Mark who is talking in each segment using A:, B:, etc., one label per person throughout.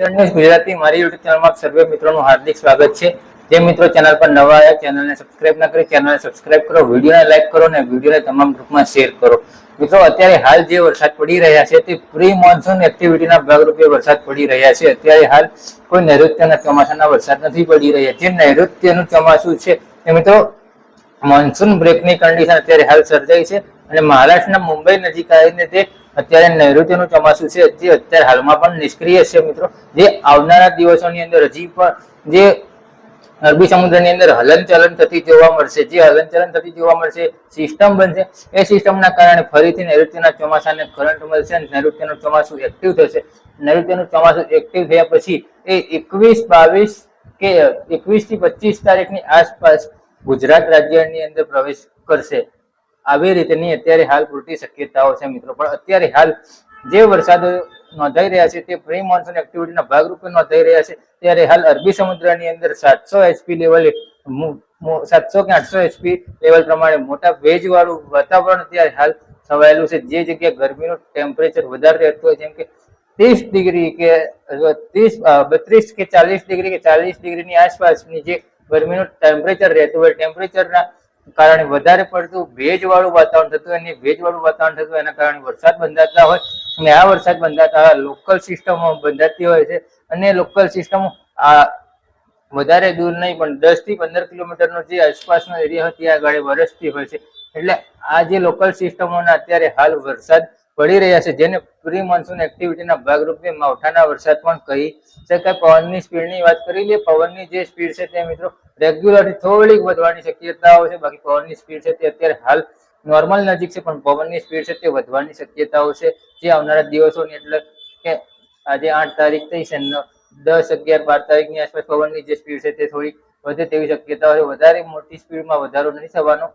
A: News Gujarati મારી YouTube ચેનલમાં સર્વે મિત્રોનું હાર્દિક સ્વાગત છે. જે મિત્રો ચેનલ પર નવા આવ્યા ચેનલને સબસ્ક્રાઇબ ના કરી ચેનલને સબસ્ક્રાઇબ કરો વિડીયોને લાઈક કરો અને વિડીયોને તમામ ગ્રુપમાં શેર કરો. મિત્રો, અત્યારે હાલ જે વરસાદ પડી રહ્યા છે, તે પ્રી મોન્સૂન એક્ટિવિટીના ભાગરૂપે વરસાદ પડી રહ્યા છે. અત્યારે હાલ કોઈ નૈઋત્યના ચોમાસાના વરસાદ નથી પડી રહ્યા. જે નૈઋત્યનું ચોમાસું છે, એ મિત્રો મોન્સૂન બ્રેકની કન્ડિશન અત્યારે હાલ સર્જાઈ છે. અને મહારાષ્ટ્રના મુંબઈ નજીક આવીને તે અત્યારે નૈઋત્યનું ચોમાસું છે, જે અત્યારે હાલમાં પણ નિષ્ક્રિય છે મિત્રો. જે આવનારા દિવસોની અંદર હજી પણ જે અરબી સમુદ્રની અંદર હલનચલન થતી જોવા મળશે, જે હલનચલન થતી જોવા મળશે, સિસ્ટમ બનશે, એ સિસ્ટમના કારણે ફરીથી નૈઋત્યના ચોમાસાને કરંટ મળશે અને નૈઋત્યનું ચોમાસું એક્ટિવ થશે. નૈઋત્યનું ચોમાસું એક્ટિવ થયા પછી એ એકવીસ, બાવીસ કે એકવીસથી પચીસ તારીખની આસપાસ ગુજરાત રાજ્યની અંદર પ્રવેશ કરશે. આવી રીતની અત્યારે હાલ પૂરતી શક્યતાઓ છે મિત્રો. પણ અત્યારે હાલ જે વરસાદ નોંધાઈ રહ્યા છે તે પ્રી મોન્સૂન એક્ટિવિટીના ભાગરૂપે નોંધાઈ રહ્યા છે. ત્યારે હાલ અરબી સમુદ્રની અંદર સાતસો એચપી લેવલે સાતસો કે આઠસો એચપી લેવલ પ્રમાણે મોટા ભેજવાળું વાતાવરણ અત્યારે હાલ છવાયેલું છે. જે જગ્યાએ ગરમીનું ટેમ્પરેચર વધારે રહેતું હોય, જેમ કે ત્રીસ ડિગ્રી કે ત્રીસ બત્રીસ કે ચાલીસ ડિગ્રી કે ચાલીસ ડિગ્રીની આસપાસની જે ગરમીનું ટેમ્પરેચર રહેતું હોય ટેમ્પરેચરના કારણે વધારે પડતું ભેજવાળું વાતાવરણ થતું અને ભેજવાળું વાતાવરણ થતું, એના કારણે વરસાદ બંધાતા હોય. અને આ વરસાદ બંધાતા લોકલ સિસ્ટમો બંધાતી હોય છે. અને લોકલ સિસ્ટમો આ વધારે દૂર નહીં, પણ દસથી પંદર કિલોમીટરનો જે આસપાસનો એરિયા હોય, ત્યાં આગળ વરસતી હોય છે. એટલે આ જે લોકલ સિસ્ટમોના અત્યારે હાલ વરસાદ પડી રહ્યા છે. જેને પ્રી મોન્સૂન એક્ટિવિટીના ભાગરૂપે માવઠાના વરસાદ પણ કહી શકાય. પવનની સ્પીડની વાત કરી લઈએ, પવનની જે સ્પીડ છે તે મિત્રો રેગ્યુલરથી થોડીક વધવાની શક્યતાઓ છે. બાકી પવનની સ્પીડ છે તે અત્યારે હાલ નોર્મલ નજીક છે, પણ પવનની સ્પીડ છે તે વધવાની શક્યતાઓ છે. જે આવનારા દિવસોની એટલે કે આજે આઠ તારીખ થઈ છે દસ અગિયાર બાર તારીખની આસપાસ પવનની જે સ્પીડ છે તે થોડી વધે તેવી શક્યતાઓ છે. વધારે મોટી સ્પીડમાં વધારો નહીં થવાનો.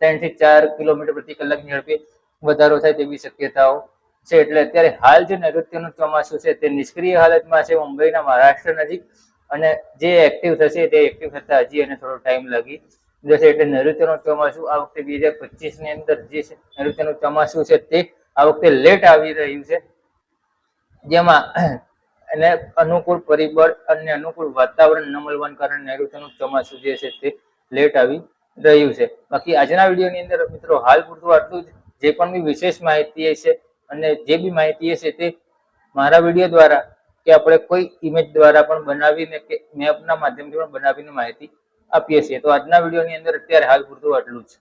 A: ત્રણથી ચાર કિલોમીટર પ્રતિ કલાકની ઝડપે વધારો થાય તેવી શક્યતાઓ છે. એટલે અત્યારે હાલ જે નૈઋત્યનું ચોમાસું છે તે નિષ્ક્રિય હાલતમાં છે મુંબઈના મહારાષ્ટ્ર નજીક. અને જે એક્ટિવ થશે તે એક્ટિવ થતા હજી એને થોડો ટાઈમ લાગી જશે. એટલે નૈઋત્યનું ચોમાસું આ વખતે બે હજાર પચીસની અંદર જે નૈઋત્યનું ચોમાસું છે તે આ વખતે લેટ આવી રહ્યું છે. જેમાં એને અનુકૂળ પરિબળ અને અનુકૂળ વાતાવરણ ન મળવાના કારણે નૈઋત્યનું ચોમાસું જે છે તે લેટ આવી રહ્યું છે. બાકી આજના વિડીયોની અંદર મિત્રો હાલ પૂરતું આટલું જ. જે પણ બી વિશેષ માહિતી છે અને જે બી માહિતી છે તે મારા વીડિયો દ્વારા કે આપણે કોઈ ઇમેજ દ્વારા પણ બનાવીને કે મેપના માધ્યમથી પણ બનાવીને માહિતી આપીએ છીએ. તો આજના વિડીયોની અંદર અત્યારે હાલ પૂરતું આટલું જ.